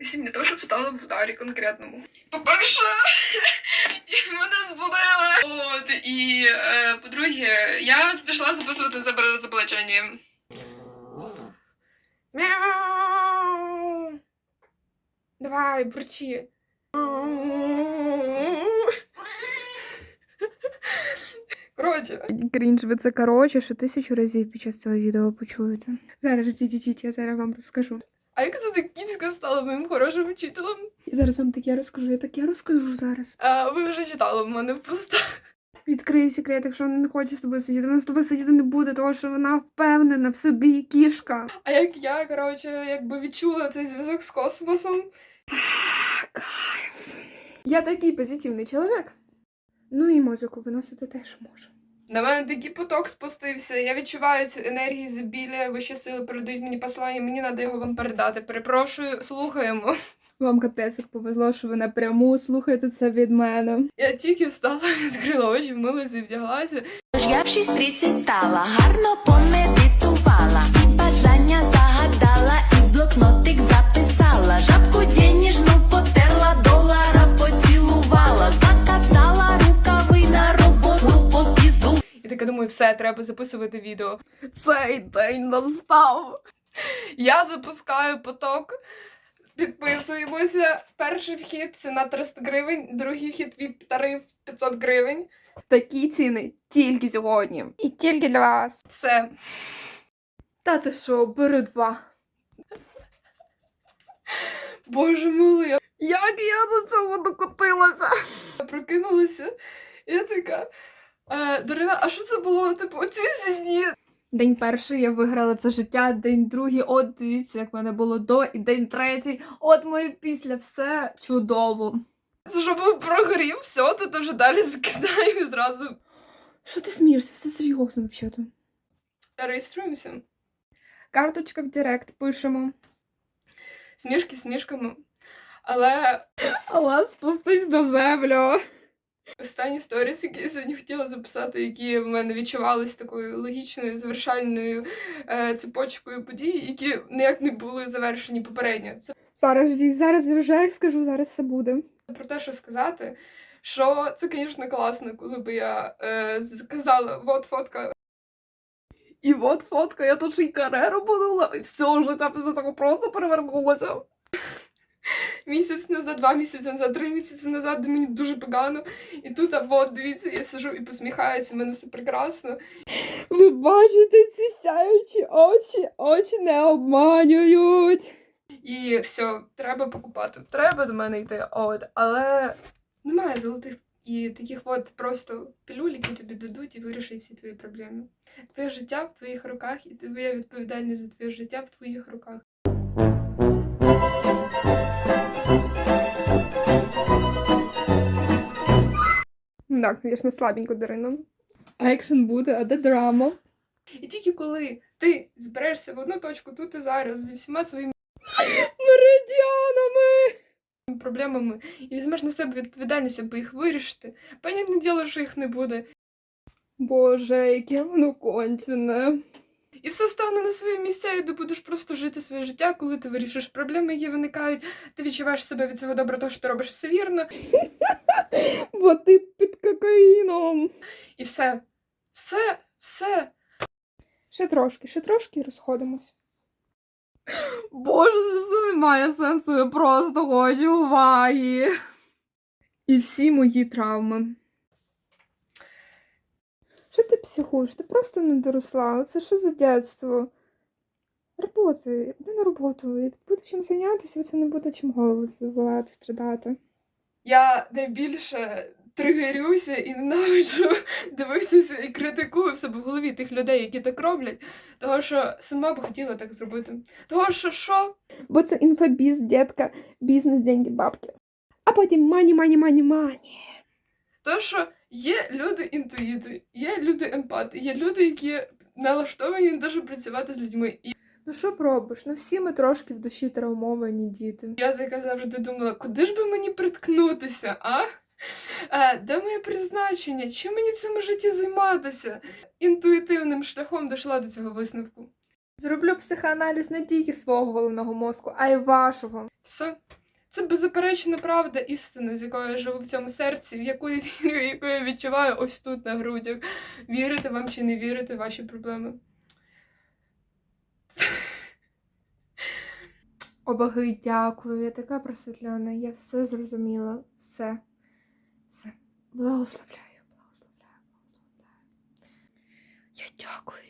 Сьогодні теж встала в ударі конкретному. По-перше, і мене збудили. От, і е, по-друге, я пішла записувати себе розоблачення. Мяу. Давай, бурчи. Коротше. Крінж, ви це коротше, що тисячу разів під час цього відео почуєте. Зараз ждіть, я зараз вам розкажу. А як це ти кіцька стала моїм хорошим вчителем? І зараз вам таке розкажу, я таке розкажу зараз. А, ви вже читали в мене в постах. Відкрию секрет, якщо вона не хоче з тобою сидіти, вона з тобою сидіти не буде, тому що вона впевнена в собі кішка. А як я, коротше, якби відчула цей зв'язок з космосом. Кайф. Я такий позитивний чоловік. Ну і музику виносити теж можу. На мене такий поток спустився. Я відчуваю цю енергію збіля, вищі сили передають мені послання, мені треба його вам передати. Перепрошую, слухаємо. Вам капець як повезло, що ви напряму слухаєте це від мене. Я тільки встала, відкрила очі, вмилася і вдяглася. Я в 6.30 стала, гарно помедитувала, думаю, все, треба записувати відео. Цей день настав. Я запускаю поток. Підписуємося. Перший вхід ціна 300 гривень, другий вхід від тариф 500 гривень. Такі ціни тільки сьогодні. І тільки для вас. Все. Та ти що, бери два. Боже милий, Як я до цього докотилася? прокинулася. Я така. Е, Дарина, а що це було? Типу, оці сіні? День перший я виграла це життя, день другий, от дивіться, як в мене було до, і день третій, от моє після, все чудово. Це що був прогрів, все, тут вже далі закидаю і зразу Що ти смієшся? Все серйозно взагалі. реєструємося. Карточка в Директ пишемо. Смішки смішками. Але Але спустись до землю. Останні сторіс, які я сьогодні хотіла записати, які в мене відчувалися такою логічною завершальною е, цепочкою подій, які ніяк не були завершені попередньо. Це Зараз зараз вже скажу, зараз все буде. про те, що сказати, що це, звісно, класно, коли би я е, сказала, от фотка. І от фотка, я тут ще й кареру будувала, і все, після цього просто перевернулося. Місяць назад, два місяці назад, три місяці назад, де мені дуже погано. І тут, а от, дивіться, я сижу і посміхаюся, в мене все прекрасно. Ви бачите ці сяючі очі, очі не обманюють. І все, треба покупати. Треба до мене йти. От, але немає золотих і таких от просто пілюль, які тобі дадуть і вирішать всі твої проблеми. Твоє життя в твоїх руках, і твоя відповідальність за твоє життя в твоїх руках. Так, звісно, слабенько Дарина. Екшен буде, а де драма? І тільки коли ти зберешся в одну точку тут і зараз зі всіма своїми Меридіанами! проблемами і візьмеш на себе відповідальність, аби їх вирішити, понятне діло, що їх не буде. Боже, яке воно кончене. І все стане на свої місця, і ти будеш просто жити своє життя, коли ти вирішиш проблеми, які виникають, ти відчуваєш себе від цього добре, то що ти робиш все вірно, Бо ти кокаїном. і все. Все, все. Ще трошки, ще трошки і розходимось. Боже, це все не має сенсу, я просто хочу уваги. І всі мої травми. Що ти психуєш? Ти просто не доросла. Це що за дитинство? Роботи, йди на роботу. І буде чим зайнятися, це не буде чим голову забивати, страдати. Я найбільше тригерюся і ненавиджу дивитися і критикую в себе в голові тих людей, які так роблять, того що сама б хотіла так зробити. Того що що? Бо це інфобіз, дітка, бізнес, деньги, бабки. А потім мані, мані, мані, мані. Того що є люди інтуїти, є люди емпати, є люди, які налаштовані дуже працювати з людьми. І Ну що б робиш? Ну всі ми трошки в душі травмовані діти. я така завжди думала, куди ж би мені приткнутися, а? Е, де моє призначення? Чим мені в цьому житті займатися? Інтуїтивним шляхом дійшла до цього висновку. Зроблю психоаналіз не тільки свого головного мозку, а й вашого. Все. Це беззаперечна правда істина, з якою я живу в цьому серці, в яку я вірю, яку я відчуваю ось тут на грудях. Вірити вам чи не вірити ваші проблеми. О, боги, дякую, я така просвітлена, я все зрозуміла, все, все. Благословляю, благословляю, благословляю. Я дякую.